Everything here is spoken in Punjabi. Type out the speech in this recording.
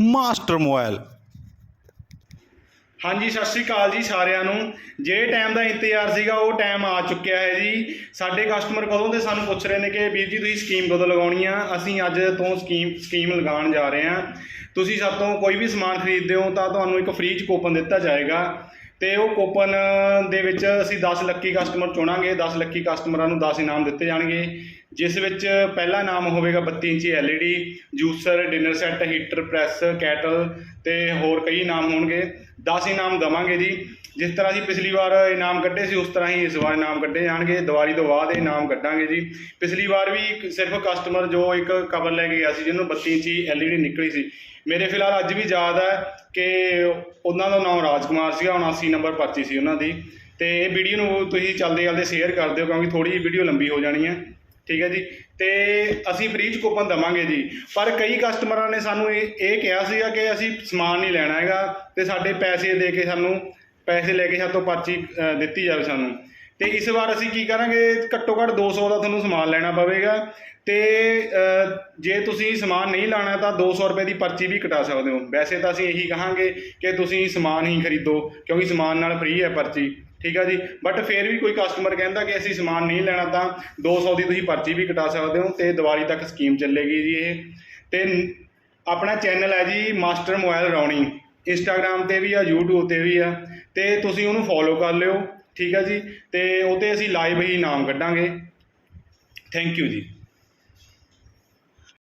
ਮਾਸਟਰ ਮੋਬਾਈਲ ਹਾਂਜੀ, ਸਤਿ ਸ਼੍ਰੀ ਅਕਾਲ ਜੀ ਸਾਰਿਆਂ ਨੂੰ। ਜਿਹੜੇ ਟਾਈਮ ਦਾ ਇੰਤਜ਼ਾਰ ਸੀਗਾ, ਉਹ ਟਾਈਮ ਆ ਚੁੱਕਿਆ ਹੈ ਜੀ। ਸਾਡੇ ਕਸਟਮਰ ਕਦੋਂ ਦੇ ਸਾਨੂੰ ਪੁੱਛ ਰਹੇ ਨੇ ਕਿ ਵੀਰ ਜੀ, ਤੁਸੀਂ ਸਕੀਮ ਕਦੋਂ ਲਗਾਉਣੀ ਆ? ਅਸੀਂ ਅੱਜ ਤੋਂ ਸਕੀਮ ਸਕੀਮ ਲਗਾਉਣ ਜਾ ਰਹੇ ਹਾਂ। ਤੁਸੀਂ ਸਾਡੇ ਤੋਂ ਕੋਈ ਵੀ ਸਮਾਨ ਖਰੀਦਦੇ ਹੋ, ਤਾਂ ਤੁਹਾਨੂੰ ਇੱਕ ਫ੍ਰੀ ਚ ਕੂਪਨ ਦਿੱਤਾ ਜਾਏਗਾ। ਤੇ ਉਹ ਕੂਪਨ ਦੇ ਵਿੱਚ ਅਸੀਂ 10 ਲੱਕੀ ਕਸਟਮਰ ਚੁਣਾਂਗੇ। 10 ਲੱਕੀ ਕਸਟਮਰਾਂ ਨੂੰ 10 ਇਨਾਮ ਦਿੱਤੇ ਜਾਣਗੇ। ਜਿਸ ਵਿੱਚ ਪਹਿਲਾ ਇਨਾਮ ਹੋਵੇਗਾ 32 ਇੰਚੀ LED juicer, dinner set, heater press, kettle ਤੇ ਹੋਰ ਕਈ ਇਨਾਮ ਹੋਣਗੇ। 10 ਇਨਾਮ ਦਵਾਂਗੇ ਜੀ। ਜਿਸ ਤਰ੍ਹਾਂ ਅਸੀਂ ਪਿਛਲੀ ਵਾਰ ਇਨਾਮ ਕੱਢੇ ਸੀ, ਉਸ ਤਰ੍ਹਾਂ ਹੀ ਇਸ ਵਾਰ ਇਨਾਮ ਕੱਢੇ ਜਾਣਗੇ। ਦੀਵਾਲੀ ਤੋਂ ਬਾਅਦ ਇਹ ਇਨਾਮ ਕੱਢਾਂਗੇ ਜੀ। ਪਿਛਲੀ ਵਾਰ ਵੀ ਸਿਰਫ ਕਸਟਮਰ ਜੋ ਇੱਕ ਕਵਰ ਲੈ ਕੇ ਗਿਆ ਸੀ, ਜਿਹਨੂੰ 32 ਇੰਚੀ LED ਨਿਕਲੀ ਸੀ। ਮੇਰੇ ਫਿਲਹਾਲ ਅੱਜ ਵੀ ਯਾਦ ਹੈ ਕਿ ਉਹਨਾਂ ਦਾ ਨਾਮ ਰਾਜਕੁਮਾਰ ਸੀਗਾ 79 ਨੰਬਰ ਪਰਚੀ ਸੀ ਉਹਨਾਂ ਦੀ। ਤੇ ਇਹ ਵੀਡੀਓ ਨੂੰ ਤੁਸੀਂ ਚੱਲਦੇ ਚੱਲਦੇ ਸ਼ੇਅਰ ਕਰ ਦਿਓ, ਕਿਉਂਕਿ ਥੋੜੀ ਜਿਹੀ ਵੀਡੀਓ ਲੰਬੀ ਹੋ ਜਾਣੀ ਹੈ। ਠੀਕ ਹੈ ਜੀ। ਤੇ ਅਸੀਂ ਫ੍ਰੀ ਚ ਕੂਪਨ ਦਵਾਂਗੇ ਜੀ। ਪਰ ਕਈ ਕਸਟਮਰਾਂ ਨੇ ਸਾਨੂੰ ਇਹ ਇਹ ਕਿਹਾ ਸੀਗਾ ਕਿ ਅਸੀਂ ਸਮਾਨ ਨਹੀਂ ਲੈਣਾ ਹੈਗਾ ਤੇ ਸਾਡੇ ਪੈਸੇ ਦੇ ਕੇ ਸਾਨੂੰ ਪੈਸੇ ਲੈ ਕੇ ਸਾਡੇ ਤੋਂ ਪਰਚੀ ਅ, ਦਿੱਤੀ ਜਾਵੇ ਸਾਨੂੰ। ਤੇ ਇਸ ਵਾਰ ਅਸੀਂ ਕੀ ਕਰਾਂਗੇ ਘੱਟੋ ਘੱਟ 200 ਦਾ ਤੁਹਾਨੂੰ ਸਮਾਨ ਲੈਣਾ ਪਵੇਗਾ। ਤੇ ਅ, ਜੇ ਤੁਸੀਂ ਸਮਾਨ ਨਹੀਂ ਲਾਣਾ ਤਾਂ 200 ਰੁਪਏ ਦੀ ਪਰਚੀ ਵੀ ਕਟਾ ਸਕਦੇ ਹੋ। ਵੈਸੇ ਤਾਂ ਅਸੀਂ ਇਹੀ ਕਹਾਂਗੇ ਕਿ ਤੁਸੀਂ ਸਮਾਨ ਹੀ ਖਰੀਦੋ ਕਿਉਂਕਿ ਸਮਾਨ ਨਾਲ ਫ੍ਰੀ ਹੈ ਪਰਚੀ। ਠੀਕ ਆ ਜੀ? ਬਟ ਫਿਰ ਵੀ ਕੋਈ ਕਸਟਮਰ ਕਹਿੰਦਾ ਕਿ ਅਸੀਂ ਸਮਾਨ ਨਹੀਂ ਲੈਣਾ ਤਾਂ 200 ਦੀ ਤੁਸੀਂ ਪਰਚੀ ਵੀ ਕਟਾ ਸਕਦੇ ਹੋ ਤੇ ਦੀਵਾਲੀ ਤੱਕ ਸਕੀਮ ਚੱਲੇਗੀ ਜੀ ਇਹ। ਤੇ ਆਪਣਾ ਚੈਨਲ ਹੈ ਜੀ ਮਾਸਟਰ ਮੋਬਾਈਲ ਰੌਣੀ ਇੰਸਟਾਗ੍ਰam ਤੇ ਵੀ ਆ, YouTube ਤੇ ਵੀ ਆ। ਤੇ ਤੁਸੀਂ ਉਹਨੂੰ ਫੋਲੋ ਕਰ ਲਿਓ, ਠੀਕ ਆ ਜੀ? ਤੇ ਉਹ ਤੇ ਅਸੀਂ ਲਾਈਵ ਹੀ ਨਾਮ ਕੱਢਾਂਗੇ। ਥੈਂਕ ਯੂ ਜੀ।